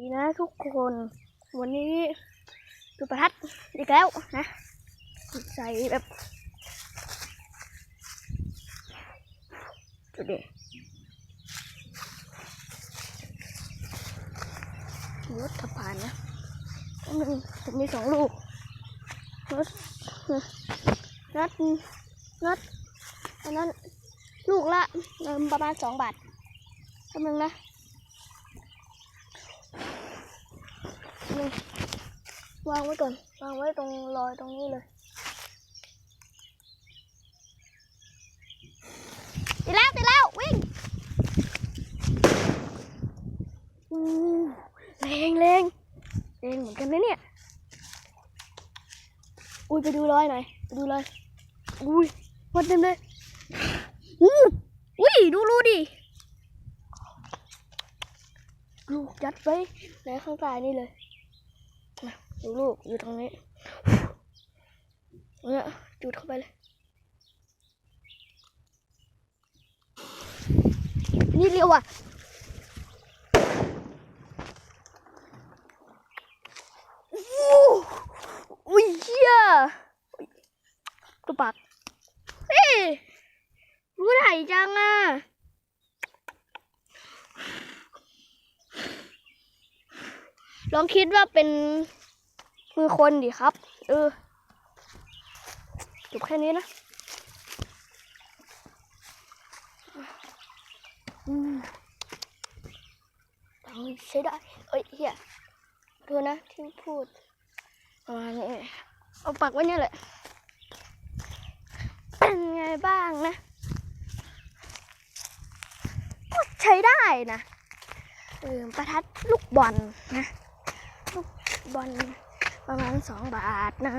ดีนะทุกคน วันนี้ดูประทัดอีกแล้วนะใส่แบบจุดูดิรถขับผ่านนะหนึ่งผมมีสองลูกรถนัดนัดอันนั้นลูกละประมาณสองบาทแป๊บนึงนะ นึ่งวางไว้ก่อน วางไว้ตรงรอยตรงนี้เลยติดแล้วติดแล้ว วิ่งอืมแรงแรงแรงเหมือนกันนะเนี่ย อุ้ยไปดูรอยหน่อยไปดูรอย อุ้ยหมดเต็มเลยอู้อุ้ยดูรูดิลูกยัดไว้ในข้างใต้นี่เลยมา ดูลูกอยู่ตรงนี้เนี่ยจุดเข้าไปเลย นี่เร็วอะอู้อุ้ยเชี่ยอุ๊ยตัวปากเฮ้ยรู้ไหนจังอะลองคิดว่าเป็น มือคนดิครับ เออจบแค่นี้นะอืมตังใช้ได้เอ้ยเฮียดูนะที่พูดประมาณนี้เอาปักไว้เนี่ยแหละเป็นไงบ้างนะก็ใช้ได้นะเออประทัดลูกบอลนะ ลูกบอล ประมาณสองบาทนะ